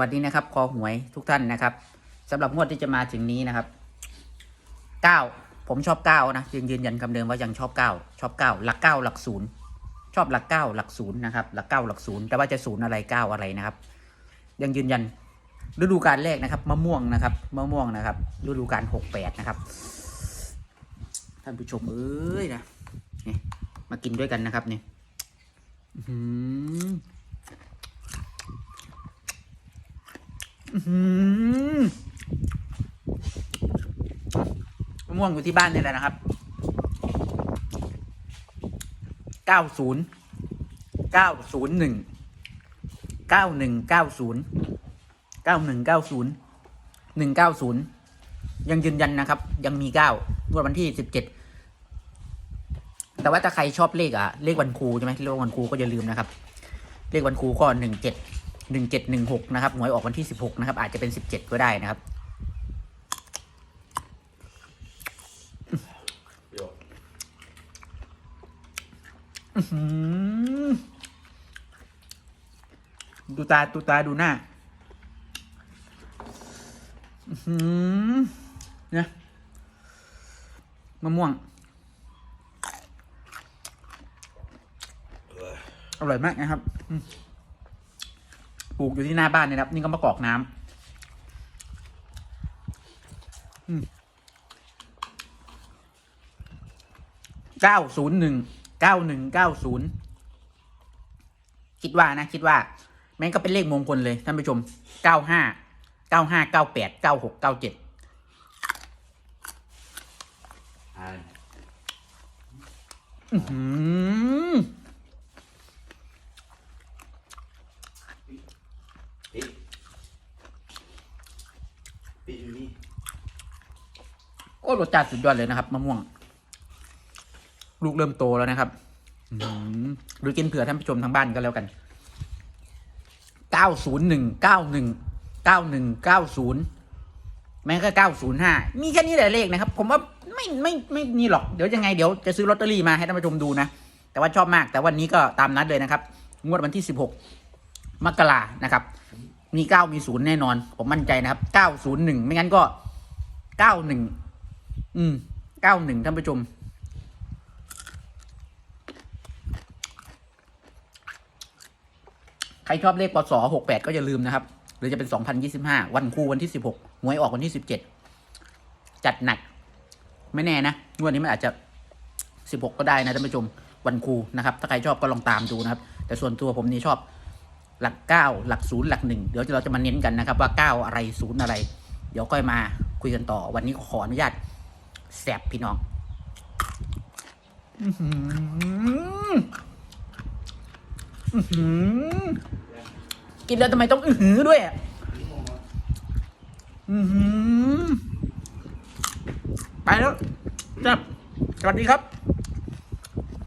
วัสดีนะครับ คอหวยทุกท่านนะครับสำหรับงวดที่จะมาถึงนี้นะครับเก้าผมชอบเก้านะยังยืนยันคำเดิมว่ายังชอบเก้าชอบเก้าหลักเก้าหลักศูนย์ชอบหลักเก้าหลักศูนย์นะครับหลักเก้าหลักศูนย์แต่ว่าจะศูนย์อะไรเก้าอะไรนะครับ ยังยืนยันฤดูกาลแรกนะครับมะม่วงนะครับมะม่วงนะครับฤดูกาลหกแปดนะครับ ท่านผู้ชมเอ้ยนะนี่มากินด้วยกันนะครับนี่อื้อหือ อื้อหือ มะม่วงอยู่ที่บ้านนี่แหละนะครับ เก้าศูนย์ เก้าศูนย์หนึ่ง เก้าหนึ่งเก้าศูนย์ เก้าหนึ่งเก้าศูนย์ หนึ่งเก้าศูนย์ ยังยืนยันนะครับ ยังมีเก้างวดวันที่สิบเจ็ด แต่ว่าถ้าใครชอบเลขอะเลขวันครูใช่ไหมเลขวันครูก็อย่าลืมนะครับ เลขวันครูก็หนึ่งเจ็ด หนึ่งเจ็ดหนึ่งหกนะครับหวยออกวันที่สิบหกนะครับ อาจจะเป็นสิบเจ็ดก็ได้นะครับอื้อหือดูตาดูตาดูหน้าอื้อหือเนี่ยมะม่วง อร่อยมากนะครับอืม ปลูกอยู่ที่หน้าบ้านเนยนะครับ นี่ก็มะกอกน้ำเก้าศูนย์หนึ่งเก้าหนึ่งเก้าศูนย์คิดว่านะ คิดว่าแม่งก็เป็นเลขมงคลเลยท่านผู้ชมเก้าห้าเก้าห้าเก้าแปดเก้าหกเก้าเจ็ดอ่านอื้อหือ ปิด ปิดอยู่นี่โอ้รสชาติสุดยอดเลยนะครับมะม่วง ลูกเริ่มโตแล้วนะครับหรือกินเผื่อท่านผู้ชมทางบ้านก็แล้วกันเก้าศูนย์หนึ่งเก้าหนึ่งเก้าหนึ่งเก้าศูนย์แม้ก็เก้าศูนย์ห้ามีแค่นี้แหละเลขนะครับ ผมว่าไม่ไม่ไม่นี่หรอก เดี๋ยวยังไงเดี๋ยวจะซื้อลอตเตอรี่มาให้ท่านผู้ชมดูนะ แต่ว่าชอบมาก แต่วันนี้ก็ตามนัดเลยนะครับ งวดวันที่สิบหกมกรานะครับ มีเก้ามีศูนย์แน่นอน ผมมั่นใจนะครับเก้าศูนย์หนึ่งไม่งั้นก็เก้าหนึ่งอืมเก้าหนึ่งท่านผู้ชมใครชอบเลขปศหกแปดก็อย่าลืมนะครับ หรือจะเป็นสองพันยี่สิบห้าวันครูวันที่สิบหกหวยออกวันที่สิบเจ็ดจัดหนัก ไม่แน่นะงวดนี้มันอาจจะสิบหกก็ได้นะท่านผู้ชมวันครูนะครับ ถ้าใครชอบก็ลองตามดูนะครับ แต่ส่วนตัวผมนี่ชอบ หลักเก้าหลักศูนย์หลักหนึ่งเดี๋ยวเราจะมาเน้นกันนะครับว่าเก้าอะไรศูนย์อะไร เดี๋ยวค่อยมาคุยกันต่อ วันนี้ขออนุญาตแสบพี่น้องอื้อหืออื้อหือกินแล้วทำไมต้อง อื้อหือด้วยอะอือหือไปแล้วครับสวัสดีครับ